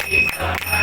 า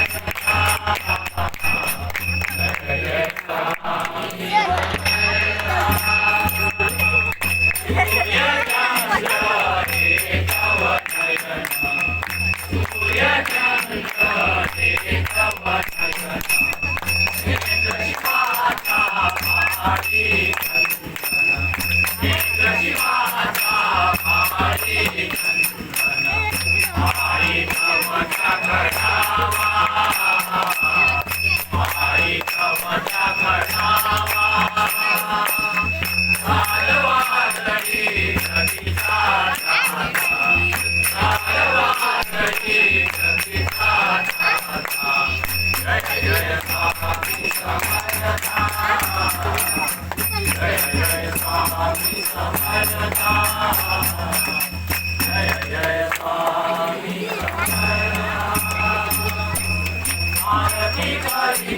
जय जय पाय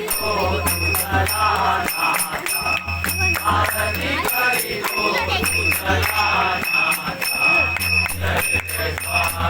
हो तुला धान हरी होय जय जय पा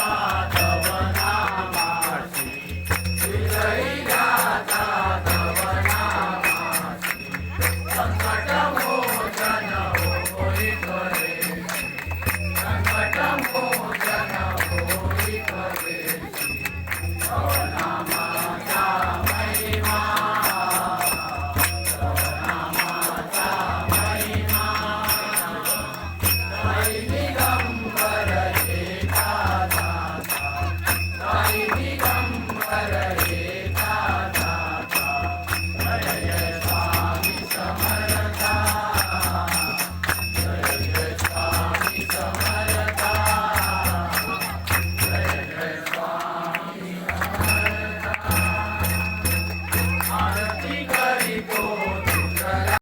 Oh, yeah.